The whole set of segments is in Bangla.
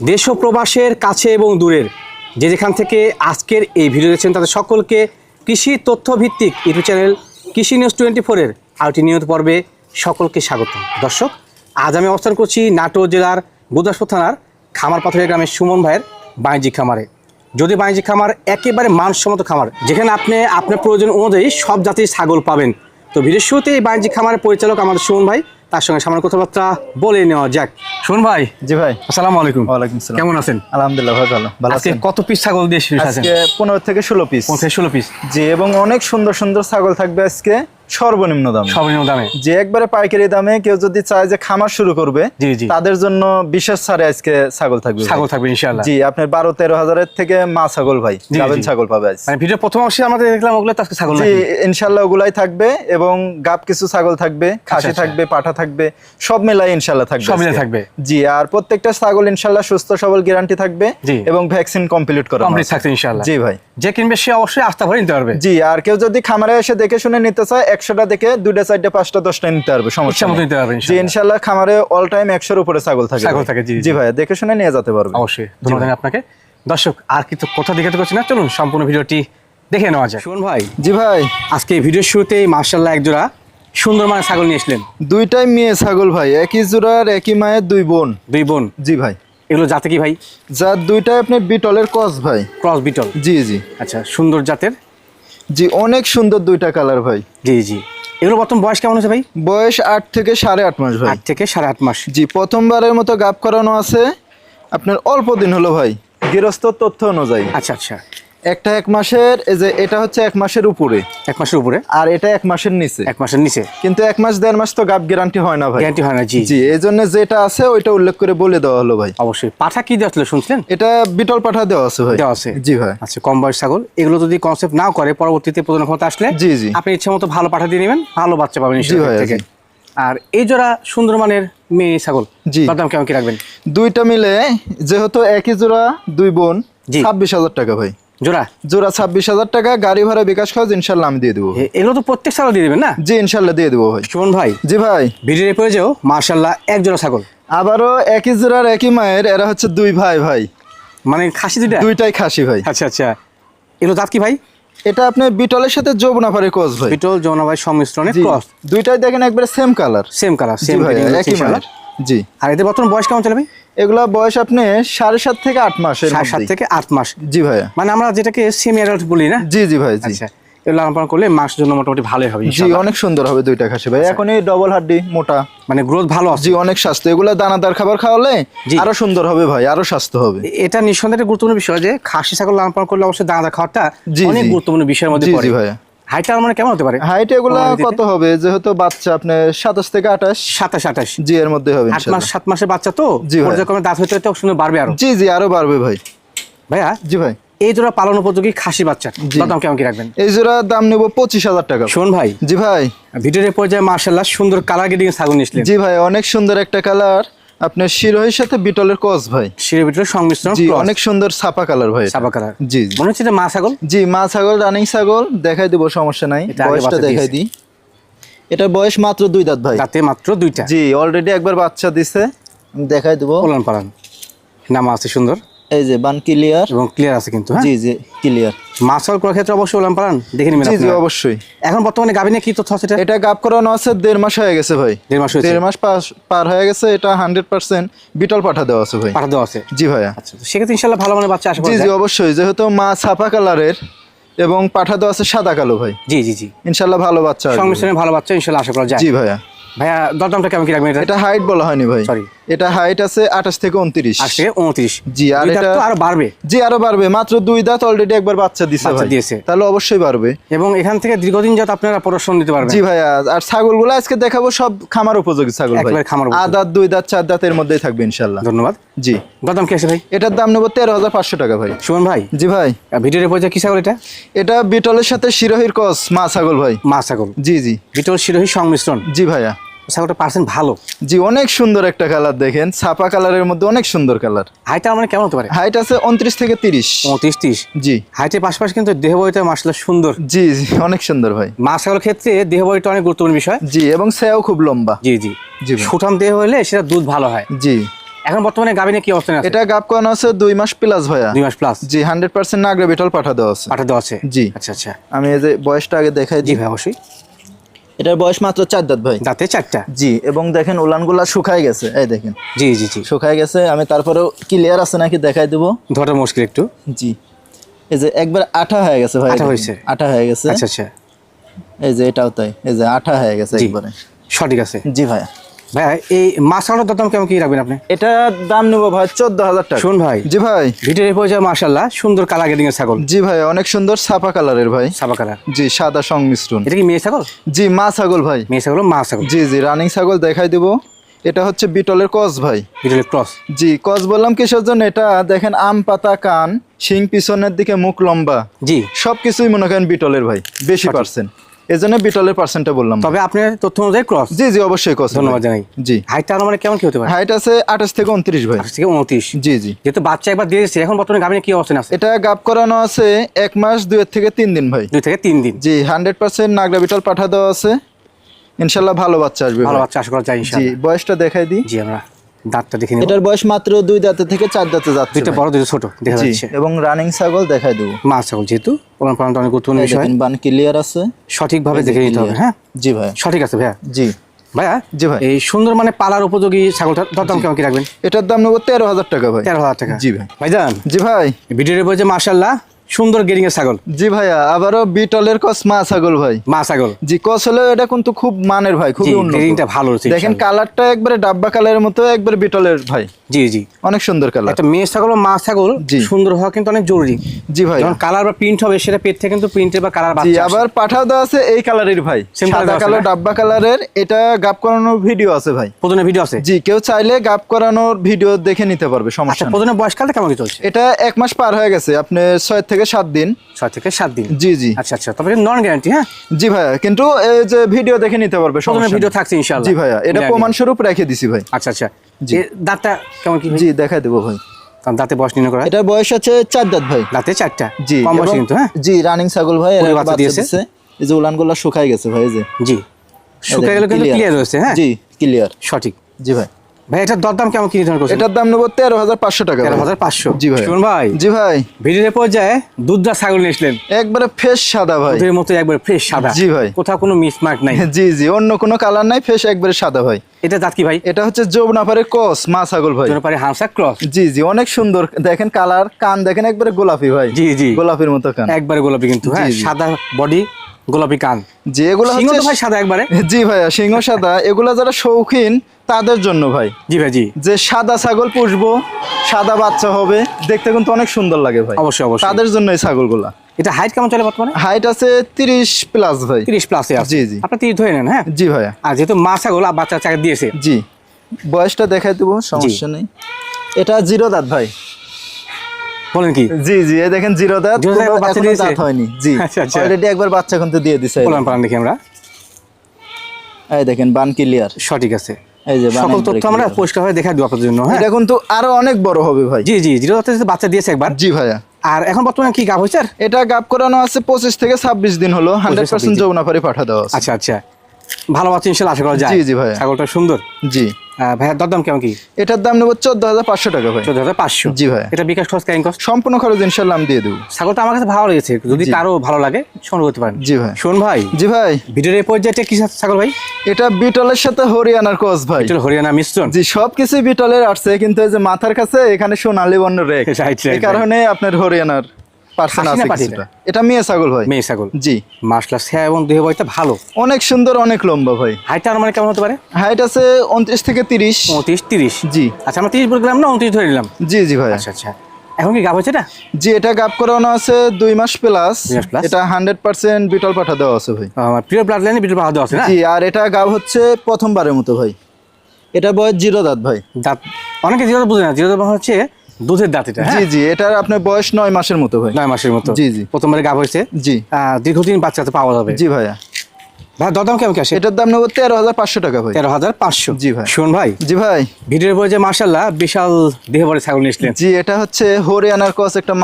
দেশ প্রবাসের কাছে এবং দূরের। যে যেখান থেকে আজকের এই ভিডিও দেখছেন তাদের সকলকে কৃষি তথ্যভিত্তিক YouTube channel Krishi news twenty ফোরের আউটি নিয়ত পর্বে সকলকে স্বাগত। দর্শক, আজ আমি অবস্থান করছি নাটোর জেলার গুদাসপুর থানার খামার পাথরের গ্রামের সুমন ভাইয়ের বাণিজ্যিক খামারে। যদি বাণিজ্যিক খামার একেবারে মানসম্মত খামার, যেখানে আপনি আপনার প্রয়োজন অনুযায়ী সব জাতির ছাগল পাবেন। তো ভিডিওর শুরুতে এই বাণিজ্যিক খামারের পরিচালক আমাদের সুমন ভাই তার সঙ্গে সামান্য কথাবার্তা বলে নেওয়া যাক। শোন ভাই জি ভাই। আসসালাম আলাইকুম। ওয়ালাইকুম আসসালাম। কেমন আছেন? আলহামদুলিল্লাহ ভাই ভালো। ভালো আজকে আছেন? কত পিস ছাগল দিয়ে আজকে পনেরো থেকে ষোলো পিস পঞ্চাশ ষোলো পিস জি এবং অনেক সুন্দর সুন্দর ছাগল থাকবে আজকে। সর্বনিম্ন দামে। সর্বনিম্ন দামে। যে একবারে পাইকারি দামে কেউ যদি চায় যে খামার শুরু করবে জি, জি। তাদের জন্য বিশেষ ছাড়ে আজকে ছাগল থাকবে ছাগল থাকবে ইনশাআল্লাহ। জি আপনার বারো তেরো হাজারের থেকে মা ছাগল ভাই গাবেন ছাগল পাবে আজ। মানে ভিডিও প্রথম অবশ্যই আমাদের দেখলাম ওগুলো আজকে ছাগল জি নাকি? ইনশাল্লাহ ওগুলাই থাকবে এবং গাব কিছু ছাগল থাকবে খাসি আচ্ছা। থাকবে পাঠা থাকবে সব মিলাই ইনশাল্লাহ থাকবে সব মিলাই থাকবে। জি আর প্রত্যেকটা ছাগল ইনশাল্লাহ সুস্থ সবল গ্যারান্টি থাকবে এবং ভ্যাকসিন কমপ্লিট করা কমপ্লিট থাকছে ইনশাআল্লাহ। জি ভাই। যে কিনবে সে অবশ্যই আস্থা ভরে নিতে পারবে। জি আর কেউ যদি খামারে এসে দেখে শুনে নিতে চায় একশোটা দেখে দুইটা চারটা পাঁচটা দশটা নিতে পারবে সমস্যা মতো নিতে পারবে জি ইনশাল্লাহ খামারে অল টাইম একশোর উপরে ছাগল থাকে ছাগল থাকে, জি। জি। দেখে শুনে নিয়ে যেতে পারবে অবশ্যই ধন্যবাদ আপনাকে। দর্শক আর কি তো কথা দেখাতে পারছি না চলুন সম্পূর্ণ ভিডিওটি দেখে নেওয়া যায় সুমন ভাই জি ভাই। আজকে ভিডিওর শুরুতেই মার্শাল্লাহ এক জোড়া সুন্দর মানে ছাগল নিয়ে এসলেন দুইটাই মেয়ে ছাগল ভাই একই জোড়ার একই মায়ের দুই বোন। দুই বোন। জি ভাই। এগুলো জাতে কি ভাই? যার দুইটাই আপনি বিটলের কস ভাই। ক্রস বিটল। জি জি। আচ্ছা সুন্দর জাতের জি অনেক সুন্দর দুইটা কালার ভাই। জি জি। এগুলো প্রথম বয়স কেমন আছে ভাই? বয়স আট থেকে সাড়ে আট মাস ভাই। আট থেকে সাড়ে আট মাস। জি প্রথমবারের মতো গাপ করানো আছে। আপনার অল্প দিন হলো ভাই। গৃহস্থ তথ্য অনুযায়ী। আচ্ছা আচ্ছা। একটা এক মাসের এই যে এটা হচ্ছে এক মাসের উপরে। এক মাসের উপরে? আর এটা এক মাসের নিচে। এক মাসের নিচে। কিন্তু এক মাস দেড় মাস তো গাপ গ্যারান্টি হয় না ভাই। গ্যারান্টি হয় না জি। জি এই জন্য যেটা আছে ওইটা উল্লেখ করে বলে দেওয়া হলো ভাই। অবশ্যই। পাঠা কি দেওয়া ছিল শুনছিলেন? এটা বিটল পাঠা দেওয়া আছে ভাই। দেওয়া আছে। জি ভাই। আচ্ছা কম বয়স ছাগল। এগুলো যদি কনসেপ্ট নাও করে পরবর্তীতে প্রজনন ক্ষমতা আসলে জি, জি। আপনি ইচ্ছে মতো ভালো পাঠা দিয়ে নেবেন ভালো বাচ্চা পাবেন এর থেকে। আর এই জোড়া সুন্দর মানের মেয়ে ছাগল জি। দাম কেমন কি রাখবেন? দুইটা মিলে যেহেতু একই জোড়া দুই বোন জি। ছাব্বিশ হাজার টাকা ভাই। জোড়া? জোড়া ছাব্বিশ হাজার টাকা গাড়ি ভাড়া বিকাশ খরচ ইনশাল্লাহ আমি দিয়ে দেবো এগুলো তো প্রত্যেক ছাগল দিয়ে দেবেন না? জি ইনশাল্লাহ দিয়ে দেবো ভাই। সুমন ভাই জি ভাই। ভিডিওর পরে যেও মার্শাল্লাহ এক জোড়া ছাগল। আবারও একই জোড়ার একই মায়ের এরা হচ্ছে দুই ভাই ভাই। মানে খাসি দুইটা? দুইটাই খাসি ভাই। আচ্ছা আচ্ছা। এগুলো দাঁত কি ভাই? এটা আপনার বিটলের সাথে যৌবনাফারে কোচ ভাই। বিটল যৌনা ভাই সংমিশ্রণে ক্রস দুইটাই দেখেন একবারে same colour same colour same ভাই একই মায়ের। জি। আর এদের বর্তমান বয়স কেমন চলে ভাই? এগুলা বয়স আপনি সাড়ে সাত থেকে আট মাস সাত সাত থেকে আট মাস। জি ভাইয়া। মানে আমরা যেটাকে সেমি অ্যাডাল্ট বলি না? জি জি ভাই জি। আচ্ছা। লালন পালন করলে মাস জন্য মোটামুটি ভালোই হবে জি অনেক সুন্দর হবে দুইটা খাসি ভাই। এখনই ডবল হাড্ডি মোটা। মানে গ্রোথ ভালো জি অনেক স্বাস্থ্য। এগুলা দানাদার খাবার খাওয়ালে। আরও সুন্দর হবে ভাই আরও স্বাস্থ্য হবে। এটা নিঃসন্দেহে গুরুত্বপূর্ণ বিষয় যে খাসি ছাগল লালন পালন করলে অবশ্যই দানা খাওয়াটা অনেক গুরুত্বপূর্ণ বিষয়ের মধ্যে পড়ে। হাইটটা মানে কেমন হতে পারে? হাইট এগুলা কত হবে? যেহেতু বাচ্চা আপনার সাতাশ থেকে আঠাশ। সাতাশ আঠাশ। জি এর মধ্যে হবে আট মাস ইনশাল্লাহ। সাত মাসের বাচ্চা তো। পর্যায়ক্রমে দাঁত হইতে হইতে সুন্দর বাড়বে আরও। জি জি আরও বাড়বে ভাই। ভাইয়া জি ভাই। এই জোড়া পালন উপযোগী খাসি বাচ্চা। দাম কেমন কি রাখবেন? এই জোড়ার দাম নেব পঁচিশ হাজার টাকা। শোন ভাই। জি ভাই। ভিডিওর পর্যায়ে মার্শাল্লাহ সুন্দর কালার গেডিং ছাগল নিয়েছিলেন জি ভাই অনেক সুন্দর একটা কালার আপনার শিরোহের সাথে বিটলের কস ভাই। শিরো বিটলের সংমিশ্রণ জি অনেক সুন্দর ছাপা কালার ভাই সাপা কালার জি মনে হচ্ছে যে মা ছাগল? জি মা ছাগল রানিং ছাগল দেখাই দিব সমস্যা নাই। বয়সটা দেখাই দিই। এটা বয়স মাত্র দুই দাঁত ভাই। দাঁতে মাত্র দুইটা। জি অলরেডি একবার বাচ্চা দিছে। দেখাই দিব। পালন পালন। নাম আছে সুন্দর। এই যে বান ক্লিয়ার এবং ক্লিয়ার আছে কিন্তু হ্যাঁ? জি জি ক্লিয়ার করার ক্ষেত্রে অবশ্যই ওলাম পালান দেখে নেবেন জি জি অবশ্যই। এখন বর্তমানে গাবিনে কি তথ্য আছে এটা? এটা গাপ করানো আছে দেড় মাস হয়ে গেছে ভাই। দেড় মাস দেড় মাস পার হয়ে গেছে এটা হান্ড্রেড পার্সেন্ট বিটল পাঠা দেওয়া আছে ভাই। পাঠা দেওয়া আছে। জি ভাইয়া। আচ্ছা সেক্ষেত্রে ইনশাল্লাহ ভালো মানে বাচ্চা আশা জি জি অবশ্যই যেহেতু মা ছাপা কালারের এবং পাঠা দেওয়া আছে সাদা কালো ভাই। জি জি জি। ইনশাল্লাহ ভালো বাচ্চা সংমিশ্রণে ভালো বাচ্চা ইনশাল্লাহ আশা করা যায়। জি ভাইয়া। ভাইয়া দরদামটা কেমন কি রাখবেন এটা এটা হাইট বলা হয়নি ভাই। Sorry. এটা হাইট আছে আঠাশ থেকে উনত্রিশ। উনত্রিশ। জি, আর এটা- আরও বাড়বে। জি আরও বাড়বে। মাত্র দুই দাঁত অলরেডি একবার বাচ্চা দিছে বাচ্চা ভাই। দিয়েছে। তাহলে অবশ্যই বাড়বে। এবং এখান থেকে দীর্ঘদিন যাতে আপনারা প্রদর্শন দিতে পারবেন। জি ভাইয়া আর ছাগলগুলো আজকে দেখাবো সব খামার উপযোগী ছাগল ভাই। খামার। আদাত দুই দাঁত চার দাঁতের মধ্যেই থাকবে ইনশাল্লাহ ধন্যবাদ। জি। দরদাম কি আছে ভাই? এটার দাম নেব তেরো হাজার পাঁচশো টাকা ভাই। সুমন ভাই? জি ভাই। ভিডিওর পয়সা কি ছাগল এটা? এটা বিটলের সাথে শিরোহির কস মা ছাগল ভাই। মা ছাগল। জি জি। বিটল শিরোহী সংমিশ্রণ। জি ভাইয়া। ছাগলটা পার্সেন্ট ভালো। জি অনেক সুন্দর একটা কালার দেখেন। ছাপা কালারের মধ্যে অনেক সুন্দর কালার। হাইটটা মানে কেমন হতে পারে? হাইট আছে উনত্রিশ থেকে তিরিশ। পঁয়ত্রিশ ত্রিশ? জি। হাইটের পাশাপাশি কিন্তু দেহ বইটা মাসলা সুন্দর। জি জি অনেক সুন্দর ভাই। মা ছাগলের ক্ষেত্রে দেহ বইটা অনেক গুরুত্বপূর্ণ বিষয়। জি এবং সেও খুব লম্বা। জি জি। জি সুঠাম দেহ হলে সেটা দুধ ভালো হয়। জি। এখন বর্তমানে গাভিনে কি অবস্থানে আছে? এটা গাপ করানো আছে দুই মাস প্লাস ভাইয়া। দুই মাস প্লাস জি হান্ড্রেড পার্সেন্ট নাগরা বিটল পাঠা দেওয়া আছে। পাঠা দেওয়া আছে? জি। আচ্ছা আচ্ছা। আমি এই যে বয়সটা আগে দেখাই জি ভাই অবশ্যই। এটার বয়স মাত্র চার দাঁত ভাই। দাঁতে চারটা? জি এবং দেখেন উলানগুলা শুকায় গেছে এই দেখেন। জি জি জি। শুকায় গেছে আমি তারপরেও ক্লিয়ার আছে নাকি দেখাই দেবো? ধরা মুশকিল একটু। জি। এই যে একবার আঠা হয়ে গেছে ভাই আঠা হয়েছে? আঠা হয়ে গেছে। আচ্ছা আচ্ছা। এই যে এটাও তাই এই যে আঠা হয়ে গেছে একবারে। সঠিক আছে। জি ভাই ভাই এই দাম কেমন কি রাখবেন আপনি? এটা দাম নেব ভাই চোদ্দ হাজার টাকা। শুন ভাই জি ভাই। মাশাল্লাহ সুন্দর গেদিং ছাগল। জি ভাই অনেক সুন্দর ছাপা কালারের ভাই। কালার? জি সাদা সংমিশ্রণ। এটা কি মেয়ে ছাগল? জি মা ছাগল ভাই। মেয়ে ছাগল মা ছাগল। জি জি রানিং ছাগল দেখাই দিব। এটা হচ্ছে বিটলের কস ভাই। ভিডিওর ক্রস? জি কস বললাম কিসের জন্য? এটা দেখেন আম পাতা কান শিং পিছনের দিকে মুখ লম্বা। জি। সবকিছুই মনে করেন বিটলের ভাই বেশি পার্সেন্ট এই জন্য বিটলের পার্সেন্টটা বললাম। তবে আপনার তথ্য অনুযায়ী ক্রস জি জি অবশ্যই কস ধন্যবাদ জানাই। জি। হাইটটা মানে কেমন কি হতে পারে? হাইট আছে আঠাশ থেকে উনত্রিশ ভাই। আঠাশ থেকে উনত্রিশ। জি জি। যেহেতু বাচ্চা একবার দিয়ে দিচ্ছে এখন বর্তমানে গাভিনে কি অবস্থান আছে? এটা গাপ করানো আছে এক মাস দুয়ের থেকে তিন দিন ভাই। দুই থেকে তিন দিন। জি হান্ড্রেড পার্সেন্ট নাগরা বিটল পাঠা দেওয়া আছে। ইনশাল্লাহ ভালো বাচ্চা আসবে ভালো বাচ্চা আশা করা যায় জি বয়সটা দেখাই দিই। জি আমরা দাঁতটা দেখে এটার বয়স মাত্র দুই দাঁতে থেকে চার দাঁতে যাচ্ছে দুইটা বড় দুইটা ছোট দেখা যাচ্ছে। এবং রানিং ছাগল দেখাই দেবো। মাছ ছাগল যেহেতু ওলান পালনটা অনেক গুরুত্বপূর্ণ বিষয়। বান ক্লিয়ার আছে। সঠিকভাবে দেখে নিতে হবে হ্যাঁ? জি ভাই। সঠিক আছে ভাইয়া? জি। ভাইয়া জি ভাই। এই সুন্দর মানে পালার উপযোগী ছাগলটা দরদাম কেমন কি রাখবেন? এটার দাম নেব তেরো হাজার টাকা ভাই। তেরো হাজার টাকা। জি ভাই। ভাইজান জি ভাই। ভিডিওর বলছে মাশাল্লাহ সুন্দর গেরিং এর ছাগল। জি ভাইয়া আবারও বিটলের কস মা ছাগল ভাই। মা ছাগল। জি কস হলে এটা কিন্তু খুব মানের ভাই জি খুবই উন্নত গেরিংটা ভালো দেখেন কালারটা একবারে ডাব্বা কালারের মতো একবারে বিটলের ভাই। জি জি। অনেক সুন্দর কালার। একটা মেয়ে ছাগল মা ছাগল সুন্দর হওয়া কিন্তু অনেক জরুরি। জি ভাই যখন কালার বা প্রিন্ট হবে সেটা পেট থেকে কিন্তু প্রিন্টের বা কালার জি বাচ্চা। আবার পাঠাও দেওয়া আছে এই কালারের ভাই। সাদা কালো ডাব্বা কালারের এটা গাপ করানোর ভিডিও আছে ভাই। প্রথমে ভিডিও আছে? জি কেউ চাইলে গাপ করানোর ভিডিও দেখে নিতে পারবে আচ্ছা সমস্যা প্রথমে বয়সকালটা কেমন চলছে? এটা এক মাস পার হয়ে গেছে আপনি ছয় থেকে সাত দিন। ছয় থেকে সাত দিন। জি জি। আচ্ছা আচ্ছা। তবে নন গ্যারান্টি হ্যাঁ? জি ভাইয়া কিন্তু এই যে ভিডিও দেখে নিতে পারবে প্রথমে ভিডিও থাকছে ইনশাআল্লাহ। জি ভাইয়া এটা। প্রমাণ স্বরূপ রেখে দিছি ভাই। আচ্ছা আচ্ছা। জি। দাঁতটা কেমন কি? জি দেখাই দেবো ভাই। কারণ দাঁতে বয়স নির্ণয় করা। বয়স আছে চার দাঁত ভাই। দাঁতে চারটা? জি কম বয়স কিন্তু হ্যাঁ? জি রানিং ছাগল ভাই এর বাচ্চা বাচ্চা দিয়েছে? এই যে উলানগুলো শুকাই গেছে ভাই এই যে। জি। শুকিয়ে গেলে কিন্তু ক্লিয়ার হয়েছে হ্যাঁ? জি ক্লিয়ার সঠিক। জি ভাই। ভাই এটার দরদাম কেমন কি নির্ধারণ করছেন? এটার দাম নেব তেরো হাজার পাঁচশো টাকা তেরো হাজার পাঁচশো? জি ভাই। শুন ভাই। জি ভাই। ভিডিওর পর্যায়ে দুধদা ছাগল নিয়েছিলেন একবারে ফ্রেশ সাদা ভাই। দুধের মতো একবার ফ্রেশ সাদা। জি ভাই। কোথাও কোনো মিসমার্ক নাই। জি জি। অন্য কোনো কালার নাই ফ্রেশ একবারে সাদা ভাই। এটা দাঁত কি ভাই? এটা হচ্ছে কস মা ছাগল ভাই। ক্রস? জি জি অনেক সুন্দর। দেখেন কালার কান দেখেন একবারে গোলাপি ভাই। জি জি। গোলাপির মতো কান। একবারে গোলাপি কিন্তু হ্যাঁ। সাদা বডি গোলাপি কান। যে এগুলো সিংহ হচ্ছে ভাই সাদা একবারে? জি ভাইয়া সিংহ সাদা। এগুলো যারা শৌখিন তাদের জন্য ভাই। জি ভাই জি। যে সাদা ছাগল পুষবো সাদা বাচ্চা হবে দেখতে কিন্তু অনেক সুন্দর লাগে ভাই। অবশ্যই অবশ্যই। তাদের জন্য এই ছাগলগুলা। এটা হাইট কেমন চলে বর্তমানে? হাইট আছে তিরিশ প্লাস ভাই। তিরিশ প্লাসে আছে। জি, জি। আপনি তিরিশ ধরে নেন হ্যাঁ? জি ভাইয়া। আর যেহেতু বাচ্চা চাকা দিয়েছে। জি। বয়সটা দেখাই দেবো সমস্যা নেই। এটা জিরো দাঁত ভাই। বলেন কি? জি জি এই দেখেন জিরো দাঁত। দাঁত বাচ্চা দাঁত হয়নি। জি। আচ্ছা, আচ্ছা। অলরেডি একবার বাচ্চা কিন্তু দিয়ে দিছে। বলেন পালান দেখি আমরা। এই দেখেন বান ক্লিয়ার সঠিক আছে। এই যে সকল তথ্য আমরা clear। পরিষ্কার দেখা দিব আপনাদের জন্য হ্যাঁ? এটা কিন্তু আরও অনেক বড় হবে ভাই। জি জি জিরো দাঁতে বাচ্চা দিয়েছে একবার। জি ভাইয়া। আর এখন বর্তমানে কি গাব হয়েছে এটা গাব করানো আছে পঁচিশ থেকে ছাব্বিশ দিন হলো হান্ড্রেড পার্সেন্ট 26 পাঠা দেওয়া আচ্ছা আচ্ছা। ভালো বাচ্চা আশা করা যায়। জি, জি ভাইয়া। ছাগলটা সুন্দর? জি। আহ, ভাইয়া দরদাম কেমন কি? এটার দাম নেব চোদ্দ হাজার পাঁচশো টাকা ভাই চোদ্দ হাজার পাঁচশো? জি ভাইয়া। এটা বিকাশ খরচ ক্যারিং কস্ট সম্পূর্ণ খরচ ইনশাল্লাহ আমি দিয়ে দেবো। ছাগলটা আমার কাছে ভালো লেগেছে যদি কারও ভালো লাগে সংগ্রহ করতে পারেন। জি ভাই শোন ভাই। জি ভাই। ভিডিওর এই পর্যায়ে কি ছাগল ভাই? এটা বিটলের সাথে হরিয়ানার ভাই। হরিয়ানা মিশ্রণ। জি সব বিটলের আসছে কিন্তু এই যে মাথার কাছে এখানে সোনালী বর্ণ রেখ এই কারণে আপনার হরিয়ানার পার্সন আছে কিছুটা। এটা মেয়ে ছাগল ভাই। মেয়ে ছাগল। জি। মাসলা এবং দেহ ভালো। অনেক সুন্দর অনেক লম্বা ভাই। হাইটটা মানে কেমন হতে পারে? হাইট আছে উনত্রিশ থেকে তিরিশ। পঁয়ত্রিশ তিরিশ। জি। আচ্ছা আমরা তিরিশ বললাম না? উনত্রিশ ধরে নিলাম। জি জি ভাই। আচ্ছা আচ্ছা। এখন কি এটা? জি এটা গাপ করানো আছে দুই মাস প্লাস? এটা হান্ড্রেড পার্সেন্ট বিটল পাঠা দেওয়া আছে ভাই। আমার প্রিয় ব্লাড লাইনে ভিডিও ভালো দেওয়া আছে জি আর এটা গাব হচ্ছে প্রথমবারের মতো ভাই। এটা বয়স জিরো দাঁত ভাই। দাঁত অনেকে জিরো দাঁত বুঝে না। জিরো দাঁত হচ্ছে দুধের দাঁতিটা জি হ্যাঁ? জি এটার আপনার বয়স নয় মাসের মতো ভাই। নয় মাসের মতো। জি, জি। প্রথমবারে গাভ হয়েছে জি। দীর্ঘদিন বাচ্চাতে পাওয়া যাবে। জি ভাইয়া। ভাই দরদাম কেমন আসে? এটার দাম নেব তেরো হাজার পাঁচশো টাকা ভাই। তেরো হাজার পাঁচশো। জি ভাই। শোন ভাই। জি ভাই। ভিডিওর পরে যে মার্শাল্লাহ বিশাল দেহ বড় ছাগল নিয়েছিলেন জি এটা হচ্ছে হরিয়ানার কস একটা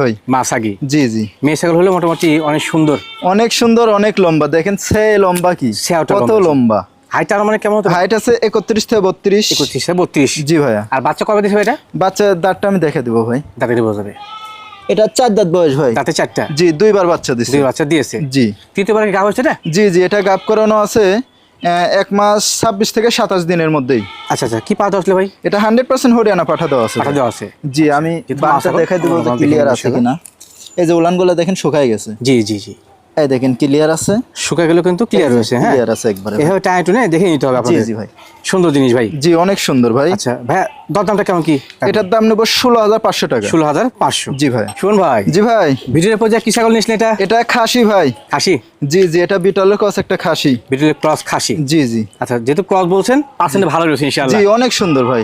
ভাই। মাসাগি জি জি। মেয়ে ছাগল হলে মোটামুটি অনেক সুন্দর। অনেক সুন্দর অনেক লম্বা। দেখেন সে লম্বা কি? কত লম্বা। হাইট মানে কেমন হাইট আছে একত্রিশ থেকে বত্রিশ। একত্রিশ বত্রিশ। জি ভাইয়া। আর বাচ্চা কবে দিতে হবে এটা? বাচ্চার দাঁতটা আমি দেখে দেবো ভাই। দাঁতে বোঝা যাবে এটা চার দাঁত বয়স ভাই। দাঁতে চারটা? জি দুইবার বাচ্চা দিছে। দুই বাচ্চা দিয়েছে? জি। তৃতীয়বার কি হচ্ছে এটা? জি জি এটা গাপ করানো আছে এক মাস ছাব্বিশ থেকে সাতাশ দিনের মধ্যেই। আচ্ছা আচ্ছা কি আসলে ভাই? এটা হান্ড্রেড পার্সেন্ট হরিয়ানা পাঠা দেওয়া আছে পাঠা দেওয়া আছে। জি আমি বাচ্চা দেখাই দেবো ক্লিয়ার নেব আছে কিনা। এই যে উলানগুলো দেখেন শুকাই গেছে। জি জি জি। এই দেখেন ক্লিয়ার আছে? শুকা গেলে কিন্তু ক্লিয়ার হয়েছে হ্যাঁ? ক্লিয়ার আছে একবারে এভাবে টাই টুনে দেখে নিতে হবে আপনাদের। জি ভাই। সুন্দর জিনিস ভাই। জি অনেক সুন্দর ভাই। আচ্ছা ভাইয়া দরদামটা কেমন কি? এটার দাম নেব ষোলো হাজার পাঁচশো টাকা। ষোলো হাজার পাঁচশো। জি ভাই। শুন ভাই। জি ভাই। ভিডিওর পর যা কি ছাগল নিয়েছিলেন এটা? এটা খাসি ভাই। খাসি? জি জি এটা বিটলের কস একটা খাসি। ভিডিওর ক্রস খাসি? জি জি। আচ্ছা যেহেতু ক্রস বলছেন পার্সেন্ট ভালো রয়েছে জি অনেক সুন্দর ভাই।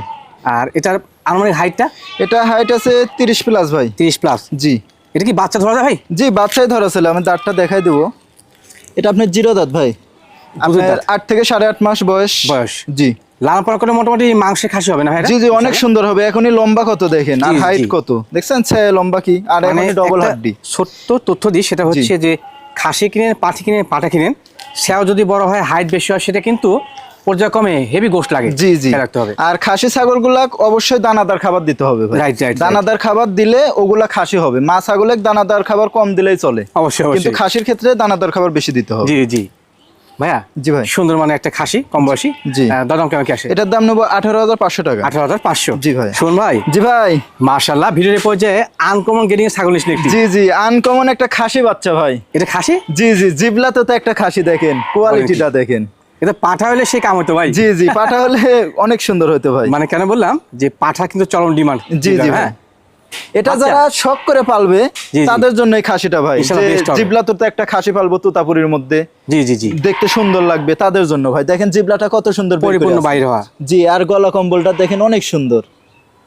আর এটার আনুমানিক হাইটটা এটা হাইট আছে তিরিশ প্লাস ভাই। তিরিশ প্লাস জি। এটা কি বাচ্চা ধরা যায় ভাই? জি বাচ্চাই ধরা ছিল আমি দাঁতটা দেখাই দেবো। এটা আপনার জিরো দাঁত ভাই। আপনার আট থেকে সাড়ে আট মাস বয়স। বয়স। জি। লালন পালন করে মোটামুটি মাংসের খাসি হবে না ভাই জি জি অনেক সুন্দর হবে এখনই লম্বা কত দেখেন আর হাইট কত? দেখছেন ছে লম্বা কি? আর এখনই ডবল হাড্ডি। ছোট্ট তথ্য দিই সেটা হচ্ছে যে খাসি কিনেন পাঠি কিনেন পাঠা কিনেন সেও যদি বড় হয় হাইট বেশি হয় সেটা কিন্তু পর্যায়ক্রমে হেভি গোস্ট লাগে। জি জি। রাখতে হবে। আর খাসি ছাগলগুলা অবশ্যই দানাদার খাবার দিতে হবে. দানাদার খাবার দিলে ওগুলা খাসি হবে। মা ছাগলে দানাদার খাবার কম দিলেই চলে। অবশ্যই কিন্তু খাসির ক্ষেত্রে দানাদার খাবার বেশি দিতে হবে। জি জি। ভাইয়া জি ভাই। সুন্দর মানে একটা খাসি কম বয়সী। জি। কেমন কি আসে এটার দাম নেব আঠারো হাজার পাঁচশো টাকা। আঠারো হাজার পাঁচশো। জি ভাই। শুন ভাই। জি ভাই। মার্শাল্লাহ ভিডিওর পর্যায়ে আনকমন গেটিং ছাগল নিয়েছিলেন জি জি। আনকমন একটা খাসি বাচ্চা ভাই। এটা খাসি? জি জি। জিবলাতে তো একটা খাসি দেখেন। কোয়ালিটিটা দেখেন। এটা পাঠা হলে সে কাম হতো ভাই। জি জি পাটা হলে অনেক সুন্দর হতো ভাই। মানে কেন বললাম যে পাঠা কিন্তু চরম ডিমান্ড। জি জি ভাই। এটা আচ্ছা। যারা শখ করে পালবে। তাদের জন্য এই খাসিটা ভাই। জিবলাতে তো একটা খাসি পালবো তুতাপুরির মধ্যে। জি জি জি। দেখতে সুন্দর লাগবে তাদের জন্য ভাই। দেখেন জিবলাটা কত সুন্দর পরিপূর্ণ। বাইরে হওয়া। জি আর গলা কম্বলটা দেখেন অনেক সুন্দর।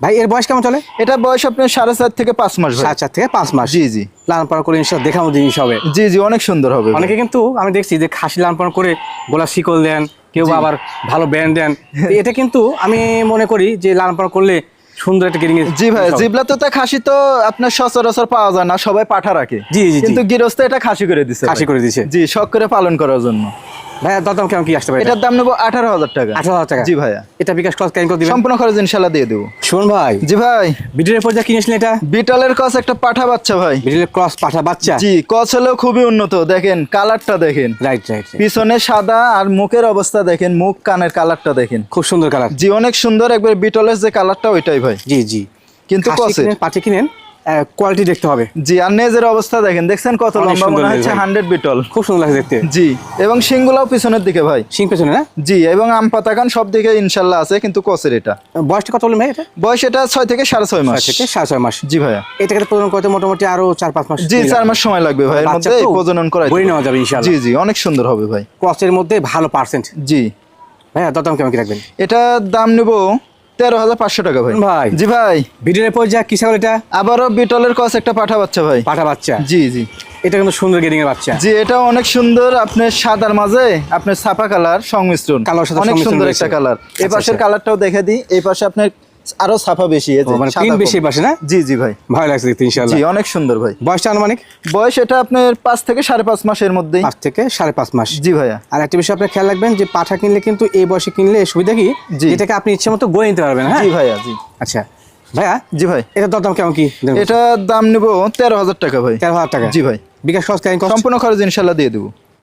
ভাই এর বয়স কেমন চলে? এটা বয়স আপনার সাড়ে চার থেকে পাঁচ মাস সাত চার থেকে পাঁচ মাস। জি জি। লালন পালন করে ইনশাল্লাহ দেখার জিনিস হবে। জি জি অনেক সুন্দর হবে অনেকে কিন্তু আমি দেখছি যে খাসি লালন পালন করে গোলা শিকল দেন কেউ বা আবার ভালো ব্যান্ড দেন। এটা কিন্তু আমি মনে করি যে লালন পালন করলে সুন্দর একটা গেরিং জি ভাই জিবলা তো খাসি তো আপনার সচরাচর পাওয়া যায় না সবাই পাঠা রাখে। জি, জি, জি। কিন্তু গৃহস্থ এটা খাসি করে দিছে খাসি করে দিছে। জি শখ করে পালন করার জন্য। ভাইয়া দরদাম কেমন কি আসতে পারে এটার দাম নেব আঠারো হাজার টাকা। আঠারো হাজার টাকা? জি ভাইয়া। এটা বিকাশ ক্লাস কেন দিবেন? সম্পূর্ণ খরচ ইনশাল্লাহ দিয়ে দেবো। শুন ভাই। জি ভাই। ভিডিওর পর কিনেছিলেন এটা? বিটলের কস একটা পাঠা বাচ্চা ভাই। ভিডিওর ক্রস পাঠা বাচ্চা? জি কস হলেও খুবই উন্নত দেখেন কালারটা দেখেন। রাইট রাইট পিছনে সাদা আর মুখের অবস্থা দেখেন মুখ কানের কালারটা দেখেন। খুব সুন্দর কালার। জি অনেক সুন্দর একবার বিটলের যে কালারটা ওইটাই ভাই। জি জি। কিন্তু কসে কিনেন? কোয়ালিটি দেখতে হবে। জি আর নেজের অবস্থা দেখেন দেখছেন কত লম্বা মনে হচ্ছে হান্ড্রেড বিটল খুব সুন্দর লাগে দেখতে। জি এবং সিংগুলাও পিছনের দিকে ভাই। সিং পেছনে না? জি এবং আম পাতাকান সব দিকে ইনশাল্লাহ আছে কিন্তু কসের এটা। বয়সটা কত ভাই এটা? বয়স এটা ছয় থেকে সাড়ে ছয় মাস। থেকে সাড়ে ছয় মাস। জি ভাইয়া। এটাকে প্রজনন করতে মোটামুটি আরও চার পাঁচ মাস জি চার মাস সময় লাগবে ভাই এর মধ্যে প্রজনন বড়ি নেওয়া যাবে ইনশাআল্লাহ। জি জি অনেক সুন্দর হবে ভাই। ক্রসের মধ্যে ভালো পার্সেন্ট জি। ভাইয়া দরদাম কেমন কি রাখবেন? এটা দাম নেব তেরো হাজার পাঁচশো টাকা ভাই। ভাই। জি ভাই। বিটলের পর যা কি ছাগল এটা? আবারও বিটলের কস একটা পাঠা বাচ্চা ভাই। পাঠা বাচ্চা? জি জি। এটা কিন্তু সুন্দর গেডিং এর বাচ্চা। জি এটা অনেক সুন্দর। আপনার সাদার মাঝে আপনার ছাপা কালার সংমিশ্রণ। কালার অনেক সুন্দর একটা কালার। এই আচ্ছা, পাশের আচ্ছা। কালারটাও দেখে দিই। এই পাশে আপনার আরও ছাপা বেশি মানে বেশি পাশে না? জি জি ভাই। ভালো লাগছে দেখতে ইনশাআল্লাহ। জি অনেক সুন্দর ভাই। বয়সটা আনুমানিক বয়স এটা আপনার পাঁচ থেকে সাড়ে পাঁচ মাসের মধ্যেই। পাঁচ থেকে সাড়ে পাঁচ মাস। জি ভাইয়া। আর একটা বিষয় আপনার খেয়াল রাখবেন যে পাঠা কিনলে কিন্তু এই বয়সে কিনলে সুবিধা কি। এটাকে আপনি ইচ্ছে মতো গয়ে নিতে পারবেন হ্যাঁ? জি ভাইয়া জি। আচ্ছা। ভাইয়া জি ভাই। এটা দরদাম কেমন কি? এটা দাম নেব তেরো হাজার টাকা ভাই। তেরো হাজার টাকা। জি ভাই। বিকাশ খরচ সম্পূর্ণ খরচ ইনশাল্লাহ দিয়ে দেবো।